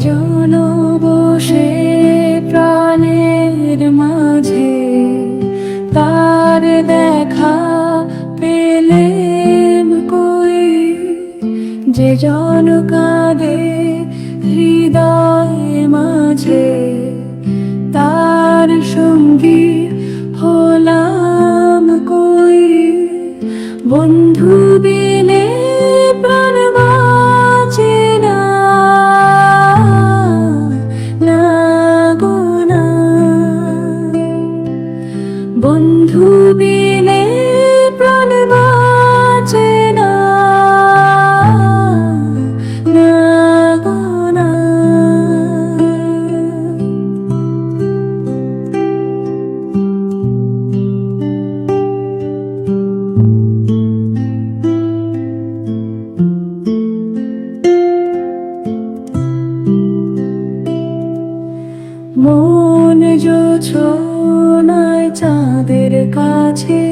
জন বসে প্রাণের মাঝে তার দেখা পেলে কই? যে জন কাঁদে হৃদয় মাঝে বন্ধু বিনে প্রাণ বাঁচে না। মন চাঁদের কাছে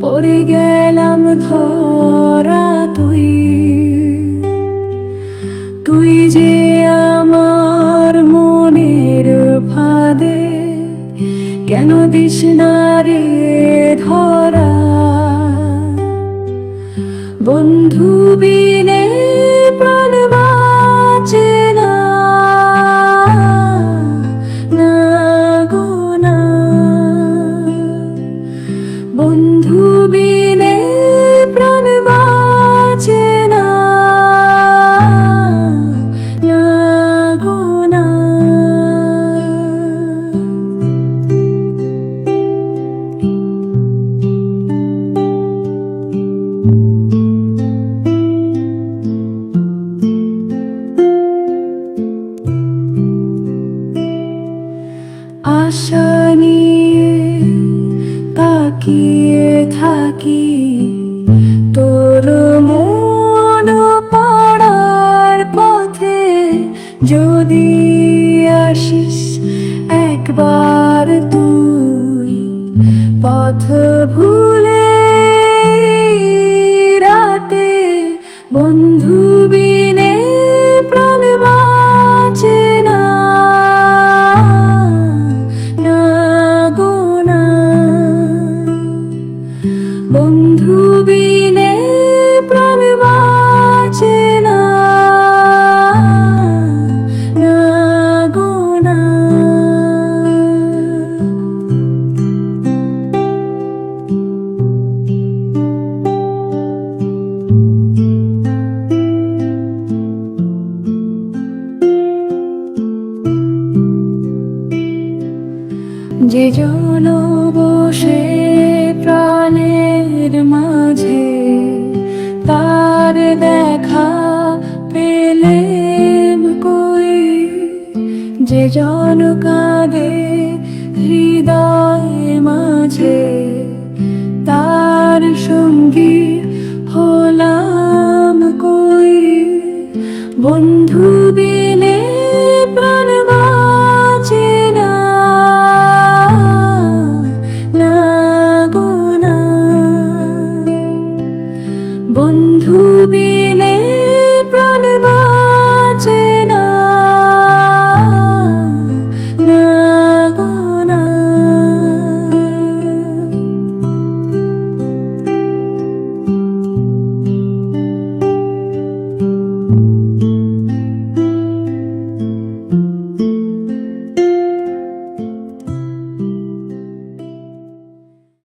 পড়ে গেলাম ধরা তুই। তুই যে আমার মনের ফাঁদে কেন দিস না রে ধরা? বন্ধু বিনে আশা নিয়ে তাকিয়ে থাকি। তোর মন পাড়ার পথে যদি আসিস একবার তুই পথ ভুলে বন্ধু বিনে প্রাণ বাঁচে না। যে জন বসে দেখা পেলেম কই? যে জন কাঁদে হৃদয় মাঝে তার সঙ্গী হলাম কই? বন্ধু বিনে